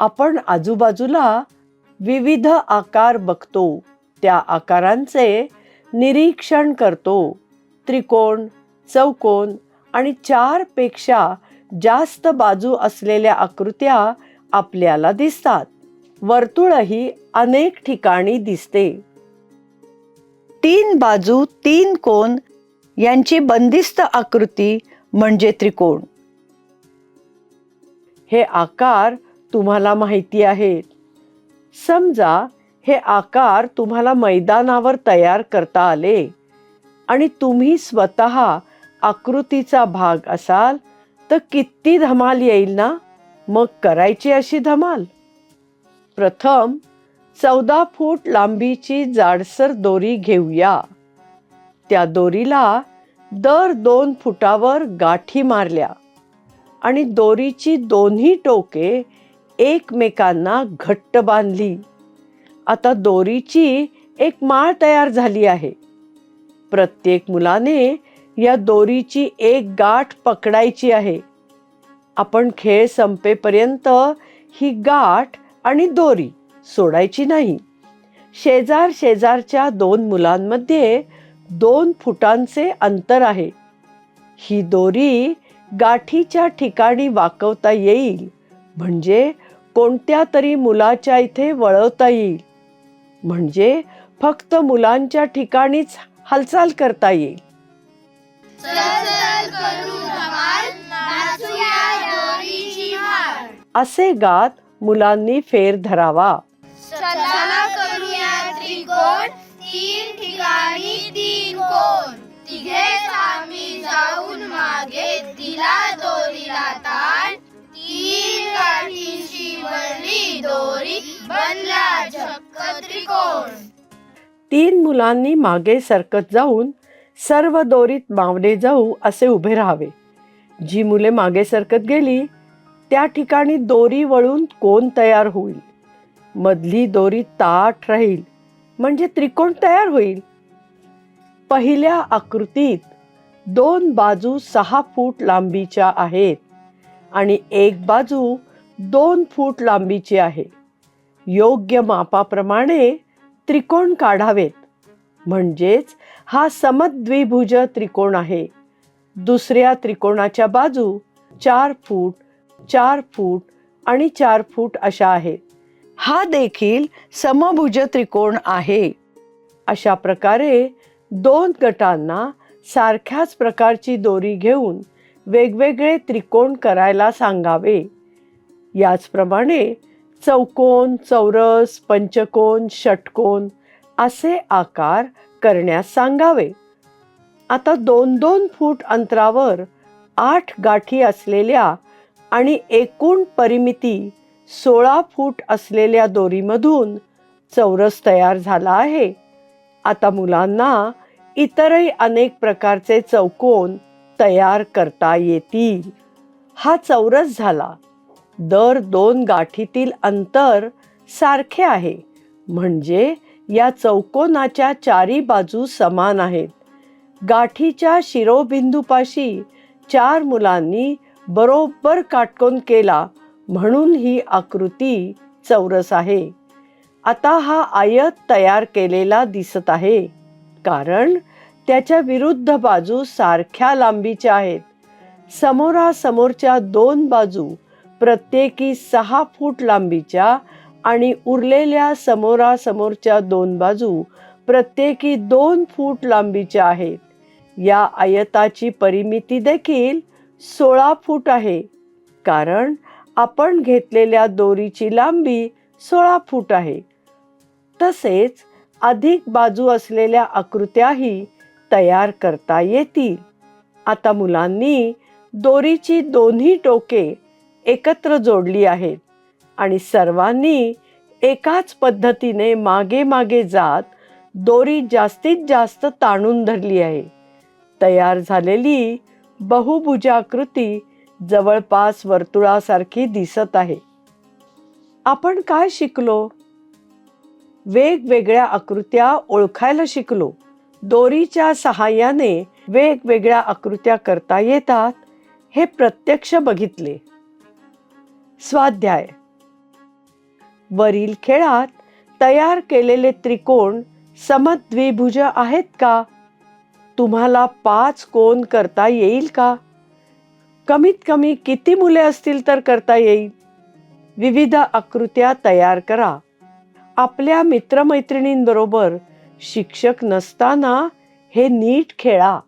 आपण आजूबाजूला विविध आकार बघतो. त्या आकारांचे निरीक्षण करतो. त्रिकोण चौकोन आणि चारपेक्षा जास्त बाजू असलेल्या आकृत्या आपल्याला दिसतात. वर्तुळही अनेक ठिकाणी दिसते. तीन बाजू तीन कोण यांची बंदिस्त आकृती म्हणजे त्रिकोण. हे आकार तुम्हाला माहिती आहेत समजा हे आकार तुम्हाला मैदानावर तयार करता आले आणि तुम्ही स्वतः आकृतीचा भाग असाल तर किती धमाल येईल ना? मग करायची अशी धमाल? प्रथम चौदा फूट लांबीची जाडसर दोरी घेऊया. त्या दोरीला दर दोन फुटावर गाठी मारल्या आणि दोरीची दोन्ही टोके एकमेकांना घट्ट बांधली. आता दोरीची एक माळ तयार झाली आहे. प्रत्येक मुलाने या दोरीची एक गाठ पकडायची आहे. आपण खेळ संपेपर्यंत ही गाठ आणि दोरी सोडायची नाही. शेजार शेजारच्या दोन मुलांमध्ये दोन फुटांचे अंतर आहे. ही दोरी गाठीच्या ठिकाणी वाकवता येईल. म्हणजे कोणत्या तरी मुलाच्या इथे वळवता येईल. म्हणजे फक्त मुलांच्या ठिकाणीच हालचाल करता येईल. असे गात मुलांनी फेर धरावा. जाऊन मागे तिला दोरीला ताण. गाठीची दोरी बनला झक्क त्रिकोण. तीन मुलांनी मागे सरकत जाऊन सर्व दोरीत मावले जाऊ असे उभे राहावे. जी मुले मागे सरकत गेली त्या ठिकाणी दोरी वळून कोण तयार होईल? मधली दोरी ताठ राहील म्हणजे त्रिकोण तयार होईल. पहिल्या आकृतीत दोन बाजू सहा फूट लांबीच्या आहेत आणि एक बाजू दोन फूट लांबीची आहे. योग्य मापाप्रमाणे त्रिकोण काढावेत. म्हणजेच हा समद्विभुज त्रिकोण आहे. दुसऱ्या त्रिकोणाच्या बाजू चार फूट चार फूट आणि चार फूट अशा आहेत. हा देखील समभुज त्रिकोण आहे. अशा प्रकारे दोन गटांना सारख्याच प्रकारची दोरी घेऊन वेगवेगळे त्रिकोण करायला सांगावे. याचप्रमाणे चौकोन चौरस पंचकोन षटकोन असे आकार करण्यास सांगावे. आता दोन दोन फूट अंतरावर आठ गाठी असलेल्या आणि एकूण परिमिती सोळा फूट असलेल्या दोरीमधून चौरस तयार झाला आहे. आता मुलांना इतरही अनेक प्रकारचे चौकोन तयार करता येतील. हा चौरस झाला. दर दोन गाठीतील अंतर सारखे आहे. म्हणजे या चौकोनाच्या चारी बाजू समान आहेत. गाठीच्या शिरोबिंदूपाशी चार मुलांनी बरोबर काटकोन केला म्हणून ही आकृती चौरस आहे. आता हा आयत तयार केलेला दिसत आहे. कारण त्याच्या विरुद्ध बाजू सारख्या लांबीच्या आहेत. समोरासमोरच्या दोन बाजू प्रत्येकी सहा फूट लांबीच्या आणि उरलेल्या समोरासमोरच्या दोन बाजू प्रत्येकी दोन फूट लांबीच्या आहेत. या आयताची परिमिती देखील सोळा फूट आहे. कारण आपण घेतलेल्या दोरीची लांबी सोळा फूट आहे. तसेच अधिक बाजू असलेल्या आकृत्याही तयार करता येतील. आता मुलांनी दोरीची दोन्ही टोके एकत्र जोडली आहेत आणि सर्वांनी एकाच पद्धतीने मागे मागे जात दोरी जास्तीत जास्त ताणून धरली आहे. तयार झालेली बहुभुजाकृती जवळपास वर्तुळासारखी दिसत आहे. आपण काय शिकलो? वेगवेगळ्या आकृत्या ओळखायला शिकलो. दोरीच्या सहाय्याने वेगवेगळ्या आकृत्या करता येतात हे प्रत्यक्ष बघितले. स्वाध्याय. वरील खेळात तयार केलेले त्रिकोण समद्विभुज आहेत का? तुम्हाला पाच कोण करता येईल का? कमीत कमी किती मुले असतील तर करता येईल? विविध आकृत्या तयार करा. आपल्या मित्रमैत्रिणींबरोबर शिक्षक नसताना हे नीट खेळा.